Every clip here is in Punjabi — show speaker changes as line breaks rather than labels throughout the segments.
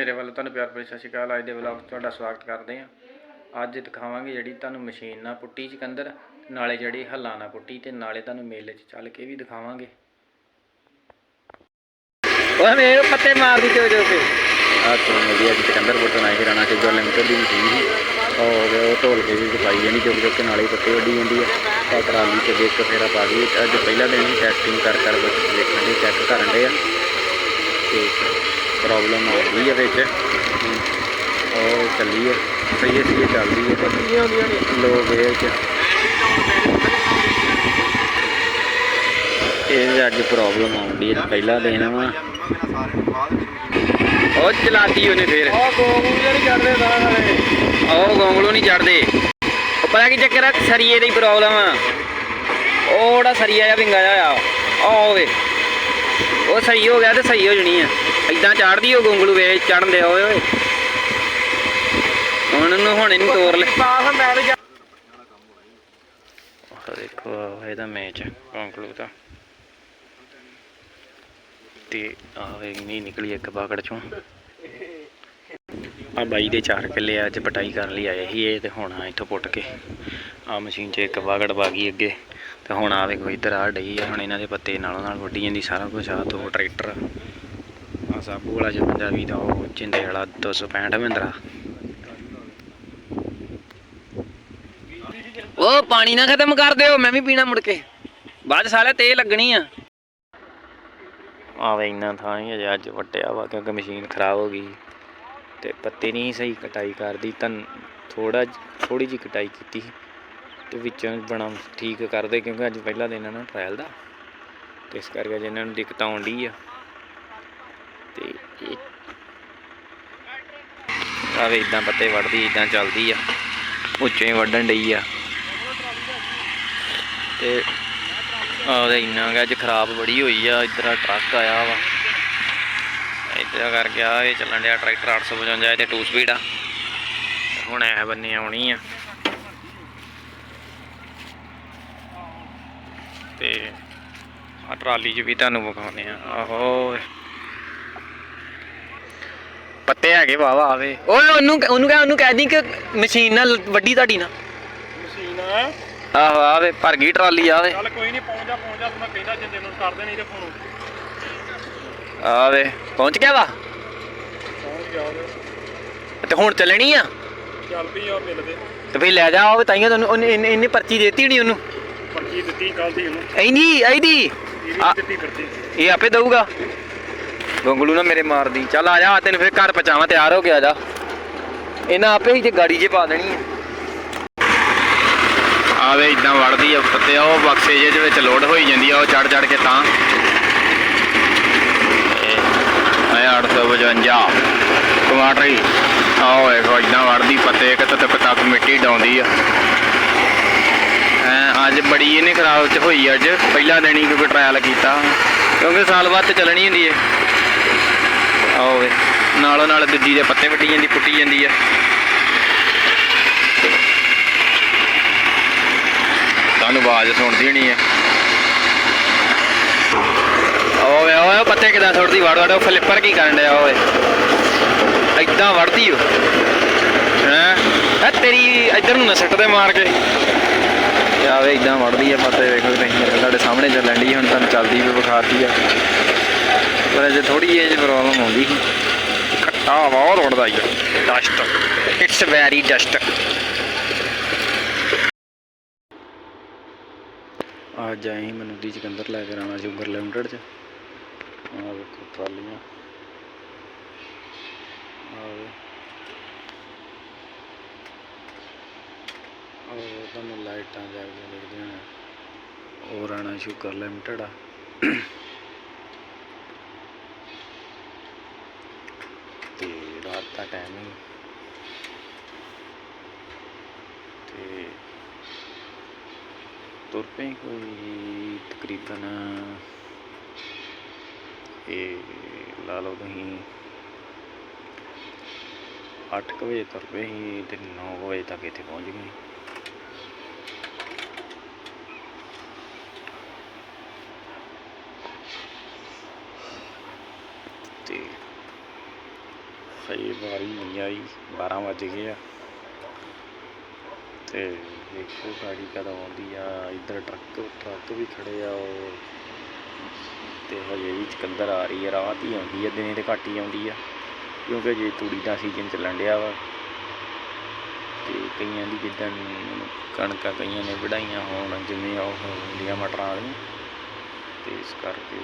ਮੇਰੇ ਵੱਲੋਂ ਤੁਹਾਨੂੰ ਪਿਆਰ ਭਰੀ ਸਤਿ ਸ਼੍ਰੀ ਅਕਾਲ। ਅੱਜ ਦੇ ਵਲੌਗ ਤੁਹਾਡਾ ਸਵਾਗਤ ਕਰਦੇ ਹਾਂ। ਅੱਜ ਦਿਖਾਵਾਂਗੇ ਜਿਹੜੀ ਤੁਹਾਨੂੰ ਮਸ਼ੀਨ ਨਾਲ ਪੁੱਟੀ ਚਕੰਦਰ ਨਾਲੇ ਜਿਹੜੀ ਹੱਲਾ ਨਾਲ ਪੁੱਟੀ ਤੇ ਨਾਲੇ ਤੁਹਾਨੂੰ ਮੇਲੇ 'ਚ ਚੱਲ ਕੇ ਵੀ ਦਿਖਾਵਾਂਗੇ।
ਉਹ ਮੇਰੇ ਪੱਤੇ ਮਾਰਦੀ ਚੋ ਜੋ ਕੇ।
ਆ ਤੋਂ ਮੇਰੀ ਅੱਜ ਚਕੰਦਰ ਪੁੱਟਣ ਆਏ ਰਾਣਾ ਤੇ ਜੋ ਲਿਮਟਡ ਦੀ ਮਸ਼ੀਨ ਸੀ। ਔਰ ਉਹ ਢੋਲ ਕੇ ਵੀ ਦਿਖਾਈ ਜਾਂਦੀ ਚੁੱਕ ਚੁੱਕ ਕੇ ਨਾਲੇ ਹੀ ਪੱਤੇ ਵੱਢੀ ਜਾਂਦੀ ਹੈ ਤਾਂ ਟਰਾਲੀ ਤੇ ਦੇਖ ਕੇ ਫੇਰਾ ਪਾ ਗਈ ਅੱਜ ਪਹਿਲਾ ਦਿਨ ਹੀ ਟੈਸਟਿੰਗ ਕਰ ਕਰ ਦੇਖਣ ਦੇ ਚੈੱਕ ਕਰਨ ਦੇ ਆ। ਤੇ ਪ੍ਰੋਬਲਮ ਆ ਗਈ ਹੈ ਵਿੱਚ। ਉਹ ਚੱਲੀ ਹੈ ਸਹੀ ਸਹੀ ਚੱਲਦੀ ਹੈ
ਕੀ ਹੁੰਦੀਆਂ ਨੇ
ਲੋਕ ਇਹ ਚ। ਇਹ ਅੱਜ ਪ੍ਰੋਬਲਮ ਆਉਂਦੀ ਹੈ ਪਹਿਲਾ ਦਿਨ ਵਾ। ਉਹ ਚਲਾਤੀ ਉਹਨੇ ਫੇਰ।
ਉਹ ਗੋਗੂ ਜਿਹੜੀ ਚੜਦੇ। ਸਾਰਾ
ਉਹ ਗੋਂਗਲੂ ਨਹੀਂ ਚੜਦੇ ਪਤਾ ਕੀ ਚੱਕਰ ਆ, ਸਰੀਏ ਦੀ ਪ੍ਰੋਬਲਮ ਆ। ਉਹ ਜਿਹੜਾ ਸਰੀਆ ਜਿਹਾ ਵਿੰਗਾ ਜਿਹਾ ਆ, ਉਹ ਹੋਵੇ ਉਹ ਸਹੀ ਹੋ ਗਿਆ ਤੇ ਸਹੀ ਹੋ ਜਣੀ ਆ। ਇਦਾਂ ਚੜਦੀ ਉਹ ਗੋਂਗਲੂ ਵੇ ਚੜਨ ਦੇ ਓਏ ਓਏ ਹੁਣ ਇਹਨੂੰ ਹੁਣ ਇਹਨੂੰ ਤੋੜ ਲੈ।
ਪਾਸ ਹੁੰਦਾ ਤੇ
ਦੇਖੋ ਇਹਦਾ ਮੈਚ ਗੋਂਗਲੂ ਦਾ। ਤੇ ਆਹ ਨਹੀਂ ਨਿਕਲੀ ਇੱਕ ਬਾਗੜ ਚੋਂ। ਆ ਬਾਈ ਦੇ ਚਾਰ ਕਿੱਲੇ ਆ, ਅੱਜ ਪਟਾਈ ਕਰਨ ਲਈ ਆਏ ਸੀ ਇਹ ਤੇ ਹੁਣ ਆ ਇੱਥੋਂ ਪੁੱਟ ਕੇ। ਆ ਮਸ਼ੀਨ 'ਚ ਇੱਕ ਬਾਗੜ ਪਾ ਗਈ ਅੱਗੇ। ਤੇ ਹੁਣ ਆਵੇ ਕੋਈ ਇੱਧਰ ਆ ਡਈ ਆ ਹੁਣ ਇਹਨਾਂ ਦੇ ਪੱਤੇ ਨਾਲੋਂ ਨਾਲ ਵੱਢੀ ਜਾਂਦੀ ਸਾਰਾ ਕੁਝ ਆ ਦੋ ਟਰੈਕਟਰ ਸਾਬੂ ਵਾਲਾ ਜਿਹਾ ਪੰਜਾਬੀ ਦਾ ਉਹ ਚਿੰਦੇ ਵਾਲਾ 265 ਮਹਿੰਦਰਾ। ਉਹ ਪਾਣੀ ਨਾ ਖਤਮ ਕਰ ਦਿਓ ਮੈਂ ਵੀ ਪੀਣਾ ਮੁੜ ਕੇ। ਬਾਅਦ ਸਾਲੇ ਤੇ ਲੱਗਣੀ ਆ। ਆਵੇ ਇੰਨਾ ਥਾਂ ਹੀ ਅਜੇ ਅੱਜ ਵਟਿਆ ਵਾ ਕਿਉਂਕਿ ਮਸ਼ੀਨ ਖਰਾਬ ਹੋ ਗਈ। ਤੇ ਪੱਤੇ ਨਹੀਂ ਸਹੀ ਕਟਾਈ ਕਰਦੀ ਤਾਂ ਥੋੜਾ ਥੋੜੀ ਜੀ ਕਟਾਈ ਕੀਤੀ। ਤੇ ਵਿੱਚੋਂ ਬਣਾ ਠੀਕ ਕਰਦੇ ਕਿਉਂਕਿ ਅੱਜ ਪਹਿਲਾ ਦਿਨ ਆ ਨਾ ਟ੍ਰਾਇਲ ਦਾ। ਤੇ ਇਸ ਕਰਕੇ ਅੱਜ ਇਹਨਾਂ ਨੂੰ ਦਿੱਕਤ ਆਉਂਦੀ ਆ। ਤੇ ਇਹ ਆਵੇ ਇਦਾਂ ਪੱਤੇ ਵੜਦੀ ਇਦਾਂ ਚੱਲਦੀ ਆ। ਉੱਚੇ ਹੀ ਵੱਢਣ ਡਈ ਆ। ਤੇ ਆਵੇ ਇੰਨਾ ਕੁ ਅੱਜ ਖਰਾਬ ਬੜੀ ਹੋਈ ਆ, ਇੱਧਰ ਟਰੱਕ ਆਇਆ ਵਾ। ਇੱਧਰ ਕਰਕੇ ਆ ਇਹ ਚੱਲਣ ਡਿਆ ਟਰੈਕਟਰ 855 ਤੇ 2 ਸਪੀਡ ਆ। ਹੁਣ ਐ ਬੰਨੇ ਆਉਣੀ ਆ। ਤੇ ਆ ਟਰਾਲੀ 'ਚ ਵੀ ਤੁਹਾਨੂੰ ਵਿਖਾਉਂਦੇ ਆ। ਆਹੋ। ਪੱਤੇ ਹੈਗੇ ਵਾਵਾ ਆਵੇ। ਓਏ ਉਹਨੂੰ ਉਹਨੂੰ ਕਹਿ ਉਹਨੂੰ ਕਹਿ ਦੀ ਕਿ ਮਸ਼ੀਨ ਨਾਲ ਵੱਡੀ ਤੁਹਾਡੀ ਨਾ।
ਮਸ਼ੀਨ ਆ।
ਆਹੋ ਆਵੇ ਭਰ ਗਈ ਟਰਾਲੀ ਆਵੇ।
ਚੱਲ ਕੋਈ ਨਹੀਂ ਪਹੁੰਚ ਜਾ ਪਹੁੰਚ ਜਾ ਮੈਂ ਕਹਿੰਦਾ ਜਿੰਦੇ ਨੂੰ ਕਰਦੇ ਨਹੀਂ ਤੇ ਫੋਨ
ਆਵੇ ਪਹੁੰਚ ਗਿਆ ਵਾ?
ਪਹੁੰਚ ਗਿਆ ਉਹਦੇ।
ਤੇ ਹੁਣ ਚੱਲਣੀ ਆ?
ਚੱਲ ਵੀ ਆ ਮਿਲਦੇ
ਤੇ ਫੇਰ ਲੈ ਜਾ ਉਹ ਤਾਈਆਂ ਤੁਹਾਨੂੰ ਉਹਨੇ ਇਹਨੇ ਪਰਚੀ ਦੇਤੀ ਨਹੀਂ ਉਹਨੂੰ।
ਪਰਚੀ ਦਿੱਤੀ ਕੱਲ ਦੀ ਉਹਨੂੰ।
ਐਨੀ ਐਦੀ ਇਹ ਆਪੇ ਦਊਗਾ। ਗੰਗਲੂ ਨਾ ਮੇਰੇ ਮਾਰਦੀ। ਚੱਲ ਆ ਜਾ ਤੈਨੂੰ ਫੇਰ ਘਰ ਪਹੁੰਚਾਵਾਂ, ਤਿਆਰ ਹੋ ਕੇ ਆ ਜਾ। ਇਹਨਾਂ ਆਪੇ ਹੀ ਤੇ ਗਾੜੀ 'ਚ ਪਾ ਦੇਣੀ ਆ। ਆਵੇ ਇਦਾਂ ਵੜਦੀ ਆ ਪੱਤੇ ਉਹ ਬਕਸੇ ਜਿਹੇ ਦੇ ਵਿੱਚ ਲੋਡ ਹੋਈ ਜਾਂਦੀ ਆ, ਉਹ ਚੜ ਚੜ ਕੇ ਤਾਂ। ਇਹ 852 ਟਮਾਟਰੀ ਆਓ ਵੇਖੋ ਇਦਾਂ ਵੜਦੀ, ਪੱਤੇ ਕਿਤੇ ਤੱਕ ਤੱਕ ਮਿੱਟੀ ਡਾਉਂਦੀ ਆ। ਅੱਜ ਬੜੀ ਇਹਨੇ ਖਰਾਬ ਚ ਹੋਈ ਅੱਜ। ਪਹਿਲਾ ਦਿਨ ਹੀ ਕਿਉਂਕਿ ਟਰਾਇਲ ਕੀਤਾ। ਕਿਉਂਕਿ ਸਾਲ ਬਾਅਦ ਤੇ ਚੱਲਣੀ ਹੁੰਦੀ ਹੈ ਆਓ ਨਾਲੋਂ ਨਾਲ ਦੂਜੀ ਦੇ ਪੱਤੇ ਵੱਟੀ ਜਾਂਦੀ, ਪੁੱਟੀ ਜਾਂਦੀ ਆ। ਤੁਹਾਨੂੰ ਆਵਾਜ਼ ਸੁਣਦੀ ਹੋਣੀ ਹੈ ਓਏ ਓਏ ਪੱਤੇ ਕਿਦਾਂ ਸੁੱਟਦੀ? ਵੜ ਵੜ ਫਲਿੱਪਰ ਕੀ ਕਰਨ ਡਿਆ ਓਏ? ਐਦਾਂ ਵੜਦੀ ਓ। ਹੈਂ? ਐ ਤੇਰੀ ਇੱਧਰ ਨੂੰ ਨਾ ਸਿੱਟ ਦੇ ਮਾਰ ਕੇ। ਆਵੇ ਇਦਾਂ ਵੜਦੀ ਆ, ਪੱਤੇ ਵੇਖੋ ਤੁਸੀਂ ਤੁਹਾਡੇ ਸਾਹਮਣੇ ਚੱਲਣ ਦੀ ਹੁਣ ਤੁਹਾਨੂੰ ਚੱਲਦੀ ਵੀ ਵਿਖਾਤੀ ਆ। ਪਰ ਅਜੇ ਥੋੜੀ ਏਜ ਪ੍ਰੋਬਲਮ ਆਉਂਦੀ ਸੀ। ਖੱਟਾ ਬਹੁਤ ਉੜਦਾ ਹੀ ਡਸਟ ਇਟਸ ਵੈਰੀ ਡਸਟ ਅੱਜ ਆਏ ਮੈਨੂੰ ਦੀ ਚਕੰਦਰ ਲੈ ਕੇ ਆਉਣਾ ਸ਼ੂਗਰ ਲਿਮਟਡ ਚ। ਆ ਵੇਖੋ ਟਰਾਲੀਆਂ। ਆਵੇ ਉਹ ਤੁਹਾਨੂੰ ਲਾਈਟਾਂ ਜਗਦੀਆਂ ਦਿਖਦੀਆਂ ਨੇ ਉਹ ਰਾਣਾ ਸ਼ੂਗਰ ਲਿਮਟਡ ਆ ਤੇ ਰਾਤ ਦਾ ਟਾਈਮ ਹੀ ਤੇ ਤੁਰ ਪਏ ਕੋਈ ਤਕਰੀਬਨ, ਇਹ ਲਾ ਲਓ ਤੁਸੀਂ 8 ਵਜੇ ਤੁਰ ਪਏ ਸੀ ਤੇ 9 ਵਜੇ ਤੱਕ ਇੱਥੇ ਪਹੁੰਚ ਗਏ ਤੇ ਸਹੀ ਵਾਰੀ ਨਹੀਂ ਆਈ 12 ਵਜ ਗਏ ਆ ਤੇ ਦੇਖੋ ਗਾੜੀ ਕਦੋਂ ਆਉਂਦੀ ਆ, ਇੱਧਰ ਟਰੱਕ ਟਰੱਕ ਵੀ ਖੜੇ ਆ ਉਹ। ਤੇ ਹਜੇ ਵੀ ਚਕੰਦਰ ਆ ਰਹੀ ਆ, ਰਾਤ ਹੀ ਆਉਂਦੀ ਆ, ਦਿਨੇ ਤੇ ਘੱਟ ਹੀ ਆਉਂਦੀ ਆ। ਕਿਉਂਕਿ ਜੇ ਤੂੜੀ ਦਾ ਸੀਜ਼ਨ ਚੱਲਣ ਡਿਆ ਵਾ, ਤੇ ਕਈਆਂ ਦੀ ਜਿੱਦਾਂ ਕਣਕਾਂ ਕਈਆਂ ਨੇ ਵਢਾਈਆਂ ਹੋਣ, ਜਿਵੇਂ ਉਹ ਹੁੰਦੀਆਂ ਮਟਰਾਂ ਵਾਲੀਆਂ। ਤੇ ਇਸ ਕਰਕੇ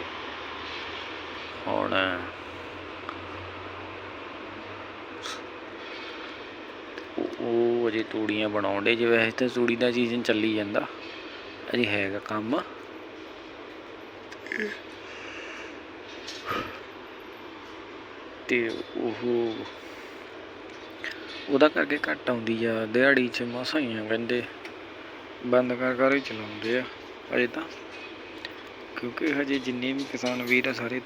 ਹੁਣ ਉਹ- ਅਜੇ ਤੂੜੀਆਂ ਬਣਾਉਣ ਡੇ ਜੇ ਵੈਸੇ ਤਾਂ ਤੂੜੀ ਦਾ ਸੀਜ਼ਨ ਚੱਲੀ ਜਾਂਦਾ। ਅਜੇ ਹੈਗਾ ਕੰਮ। ਤੇ ਉਹ ਉਹਦਾ ਕਰਕੇ ਘੱਟ ਆਉਂਦੀ ਆ, ਦਿਹਾੜੀ 'ਚ ਮਸਾਂ ਹੀ ਆ ਕਹਿੰਦੇ। ਬੰਦ ਕਰ ਕਰ ਹੀ ਚਲਾਉਂਦੇ ਆ, ਅਜੇ ਤਾਂ। ਕਿਉਂਕਿ ਹਜੇ ਜਿੰਨੇ ਵੀ ਕਿਸਾਨ ਵੀਰ ਆ ਸਾਰੇ,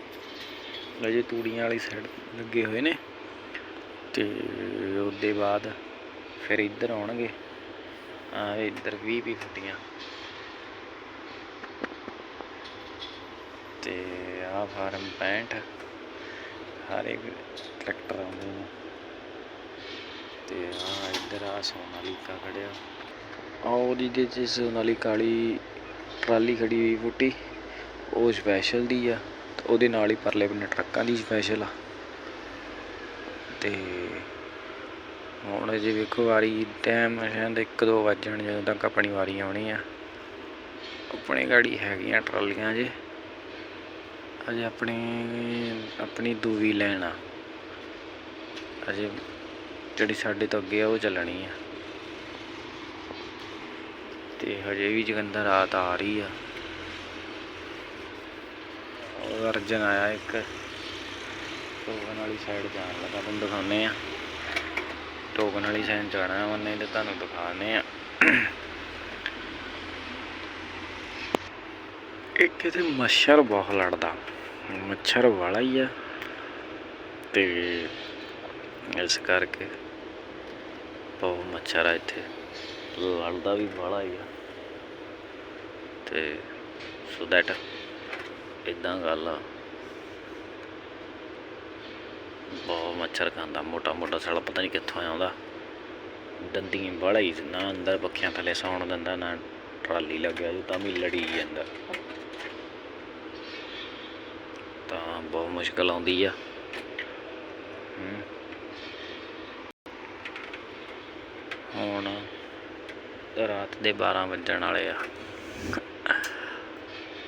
ਅਜੇ ਤੂੜੀਆਂ ਵਾਲੀ ਸਾਈਡ ਲੱਗੇ ਹੋਏ ਨੇ। ਤੇ ਉਹਦੇ ਬਾਅਦ ਫਿਰ ਇੱਧਰ ਆਉਣਗੇ। ਆ ਇੱਧਰ 20 20 ਫੁੱਟੀਆਂ। ਤੇ ਆ ਫਾਰਮ 65 ਹਰ ਇੱਕ ਟਰੈਕਟਰ ਆਉਂਦੇ ਨੇ। ਤੇ ਆ ਇੱਧਰ ਆ ਸੋਨਾਲੀਕਾ ਖੜਿਆ। ਆ ਉਹਦੀ ਦੇ ਚ ਸੋਨਾਲੀਕਾ ਵਾਲੀ ਟਰਾਲੀ ਖੜੀ ਹੋਈ ਫੁੱਟੀ ਉਹ ਸਪੈਸ਼ਲ ਦੀ ਆ। ਉਹਦੇ ਨਾਲ ਹੀ ਪਰਲੇ ਬੰਨੇ ਟਰੱਕਾਂ ਦੀ ਸਪੈਸ਼ਲ ਆ। ਤੇ ਹੁਣ ਜੇ ਵੇਖੋ ਵਾਰੀ ਟਾਈਮ ਸ਼ਾਇਦ 1-2 ਵੱਜਣ ਜਦੋਂ ਤੱਕ ਆਪਣੀ ਵਾਰੀ ਆਉਣੀ ਆ। ਆਪਣੀ ਗਾੜੀ ਹੈਗੀਆਂ ਟਰਾਲੀਆਂ ਜੇ। ਅਜੇ ਆਪਣੀ ਆਪਣੀ ਦੂਵੀ ਲੈਣ ਆ। ਅਜੇ ਜਿਹੜੀ ਸਾਡੇ ਤੋਂ ਅੱਗੇ ਆ, ਉਹ ਚੱਲਣੀ ਆ। ਤੇ ਹਜੇ ਵੀ ਜਗੰਦਰ ਰਾਤ ਆ ਰਹੀ ਆ। ਉਹ ਅਰਜਨ ਆਇਆ ਇੱਕ। ਟੋਕਨ ਵਾਲੀ ਸਾਈਡ ਜਾਣ ਲੱਗਾ, ਤੁਹਾਨੂੰ ਦਿਖਾਉਂਦੇ ਆ। ਟੋਕਨ ਵਾਲੀ ਸਾਈਡ ਜਾਣਾ ਉਹਨੇ ਤੇ ਤੁਹਾਨੂੰ ਦਿਖਾਉਂਦੇ ਆ ਇੱਕ ਕਿਤੇ ਮੱਛਰ ਬਹੁਤ ਲੜਦਾ। ਮੱਛਰ ਵਾਲਾ ਹੀ ਆ। ਤੇ ਇਸ ਕਰਕੇ ਬਹੁਤ ਮੱਛਰ ਆ ਇੱਥੇ। ਲੜਦਾ ਵੀ ਵਾਲਾ ਹੀ ਆ। ਤੇ ਸੋ ਦੈਟ ਇਦਾਂ ਗੱਲ ਆ। ਬਹੁਤ ਮੱਛਰ ਖਾਂਦਾ, ਮੋਟਾ ਮੋਟਾ ਸਾਲਾ ਪਤਾ ਨਹੀਂ ਕਿੱਥੋਂ ਆਉਂਦਾ। ਦੰਦੀਆਂ ਵਾਲਾ ਹੀ ਨਾ ਅੰਦਰ ਪੱਖਿਆਂ ਥੱਲੇ ਸੌਣ ਦਿੰਦਾ, ਨਾ ਟਰਾਲੀ ਲੱਗਿਆ ਜੋ ਤਾਂ ਵੀ ਲੜੀ ਜਾਂਦਾ। ਤਾਂ ਬਹੁਤ ਮੁਸ਼ਕਲ ਆਉਂਦੀ ਆ। ਹੁਣ ਰਾਤ ਦੇ 12 ਵੱਜਣ ਵਾਲੇ ਆ।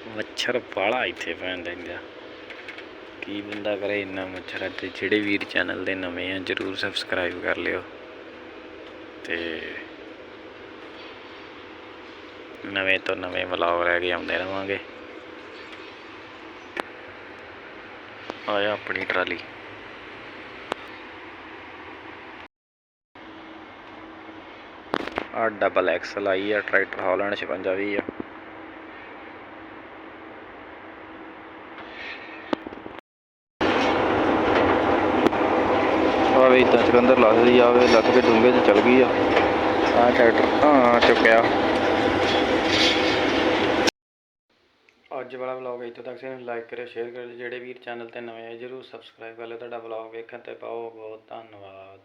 ਮੱਛਰ ਵਾਲਾ ਇੱਥੇ ਪੈਂਦਾ ਹੈਗਾ ਕੀ ਬੰਦਾ ਕਰੇ ਇੰਨਾ ਮੱਛਰ? ਆ ਤੇ ਜਿਹੜੇ ਵੀਰ ਚੈਨਲ ਦੇ ਨਵੇਂ ਆ, ਜਰੂਰ ਸਬਸਕ੍ਰਾਈਬ ਕਰ ਲਿਓ। ਤੇ ਨਵੇਂ ਤੋਂ ਨਵੇਂ ਵਲੌਗ ਰਹਿ ਕੇ ਆਉਂਦੇ ਰਵਾਂਗੇ। ਆਇਆ ਆਪਣੀ ਟਰਾਲੀ। ਆ ਡਬਲ ਐਕਸਲ ਆਈ ਆ, ਟਰੈਕਟਰ ਹਾਲੈਂਡ 5620 ਆ। ਆਵੇ ਇਦਾਂ ਚਕੰਦਰ ਲੱਥਦੀ ਆਵੇ ਲੱਥ ਕੇ ਡੂੰਘੇ 'ਚ ਚਲ ਗਈ ਆ। ਆ ਟਰੈਕਟਰ ਹਾਂ ਚੁੱਕਿਆ ਅੱਜ ਵਾਲਾ ਵਲੌਗ ਇੱਥੇ ਤੱਕ ਸੀ ਲਾਈਕ ਕਰਿਓ ਸ਼ੇਅਰ ਕਰਿਓ ਜਿਹੜੇ ਵੀਰ ਚੈਨਲ ਤੇ ਨਵੇਂ ਆ ਜਰੂਰ ਸਬਸਕ੍ਰਾਈਬ ਕਰ ਲਿਓ। ਤੁਹਾਡਾ ਵਲੌਗ ਵੇਖਣ ਤੇ ਪਾਓ ਬਹੁਤ ਧੰਨਵਾਦ।